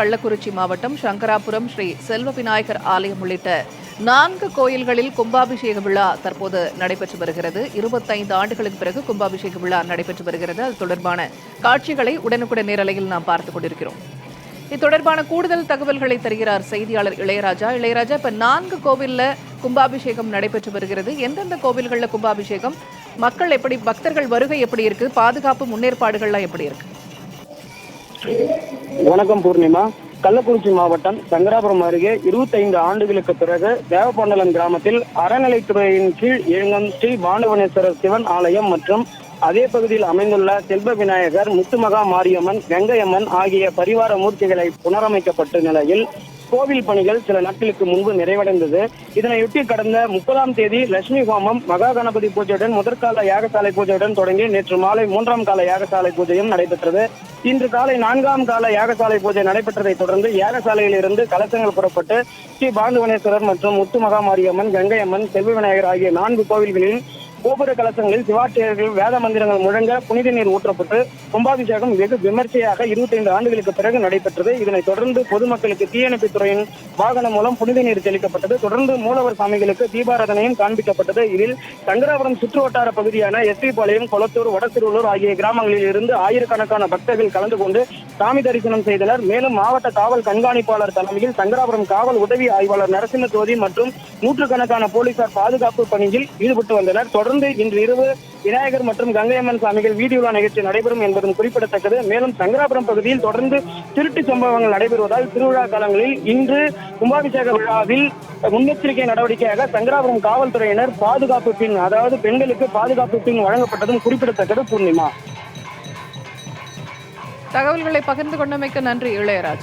கள்ளக்குறிச்சி மாவட்டம் சங்கராபுரம் ஸ்ரீ செல்வ விநாயகர் ஆலயம் உள்ளிட்ட நான்கு கோயில்களில் கும்பாபிஷேக விழா தற்போது நடைபெற்று வருகிறது. இருபத்தைந்து ஆண்டுகளுக்கு பிறகு கும்பாபிஷேக விழா நடைபெற்று வருகிறது. அது தொடர்பான காட்சிகளை உடனுக்குடன் நேரலையில் நாம் பார்த்துக் கொண்டிருக்கிறோம். இது தொடர்பான கூடுதல் தகவல்களை தருகிறார் செய்தியாளர் இளையராஜா. இளையராஜா இப்ப நான்கு கோவில்ல கும்பாபிஷேகம் நடைபெற்று வருகிறது. எந்தெந்த கோவில்கள்ல கும்பாபிஷேகம்? மக்கள் எப்படி பக்தர்கள் வருகை எப்படி இருக்கு? பாதுகாப்பு முன்னேற்பாடுகள்லாம் எப்படி இருக்கு? வணக்கம் பூர்ணிமா. கள்ளக்குறிச்சி மாவட்டம் சங்கராபுரம் அருகே இருபத்தைந்து ஆண்டுகளுக்கு பிறகு தேவபாண்டலம் கிராமத்தில் அறநிலைத்துறையின் கீழ் இயங்கும் ஸ்ரீ பாண்டவனேஸ்வரர் சிவன் ஆலயம் மற்றும் அதே பகுதியில் அமைந்துள்ள செல்வ விநாயகர் முத்துமகா மாரியம்மன் கங்கையம்மன் ஆகிய பரிவார மூர்த்திகளை புனரமைக்கப்பட்ட நிலையில் கோவில் பணிகள் சில நாட்களுக்கு முன்பு நிறைவடைந்தது. இதனையொட்டி கடந்த முப்பதாம் தேதி லட்சுமி ஹோமம் மகா கணபதி பூஜையுடன் முதற்கால யாகசாலை பூஜையுடன் தொடங்கி நேற்று மாலை மூன்றாம் கால யாகசாலை பூஜையும் நடைபெற்றது. இன்று காலை நான்காம் கால யாகசாலை பூஜை நடைபெற்றதை தொடர்ந்து யாகசாலையில் இருந்து கலசங்கள் புறப்பட்டு ஸ்ரீ பாந்துவனேஸ்வரர் மற்றும் முத்து மகாமாரியம்மன் கங்கையம்மன் செல்வி விநாயகர் ஆகிய நான்கு கோவில்களில் கோபுர கலசங்களில் சிவாச்சாரியர்கள் வேத மந்திரங்கள் முழங்க புனித நீர் ஊற்றப்பட்டு கும்பாபிஷேகம் வெகு விமர்சையாக இருபத்தைந்து ஆண்டுகளுக்கு பிறகு நடைபெற்றது. இதனைத் தொடர்ந்து பொதுமக்களுக்கு தீயணைப்புத் துறையின் வாகனம் மூலம் புனித நீர் தெளிக்கப்பட்டது. தொடர்ந்து மூலவர் சாமிகளுக்கு தீபாராதனையும் காண்பிக்கப்பட்டது. இதில் சங்கராபுரம் சுற்று வட்டார பகுதியான எஸ்பி பாளையம் கொளத்தூர் வடசிறுவலூர் ஆகிய கிராமங்களில் இருந்து ஆயிரக்கணக்கான பக்தர்கள் கலந்து கொண்டு சாமி தரிசனம் செய்தனர். மேலும் மாவட்ட காவல் கண்காணிப்பாளர் தலைமையில் சங்கராபுரம் காவல் உதவி ஆய்வாளர் நரசிம்ம ஜோதி மற்றும் நூற்றுக்கணக்கான போலீசார் பாதுகாப்பு பணியில் ஈடுபட்டு வந்தனர். தொடர்ந்து இன்று இரவு விநாயகர் மற்றும் கங்கையம்மன் சாமிகள் வீதி நிகழ்ச்சி நடைபெறும் என்பதும் குறிப்பிடத்தக்கது. மேலும் சங்கராபுரம் பகுதியில் தொடர்ந்து திருட்டு சம்பவங்கள் நடைபெறுவதால் திருவிழா காலங்களில் இன்று கும்பாபிஷேக விழாவில் முன்னெச்சரிக்கை நடவடிக்கையாக சங்கராபுரம் காவல்துறையினர் பாதுகாப்பு பின் அதாவது பெண்களுக்கு பாதுகாப்பு பின் வழங்கப்பட்டதும் குறிப்பிடத்தக்கது. பூர்ணிமா. தகவல்களை பகிர்ந்து கொண்டமைக்கு நன்றி இளையராஜ்.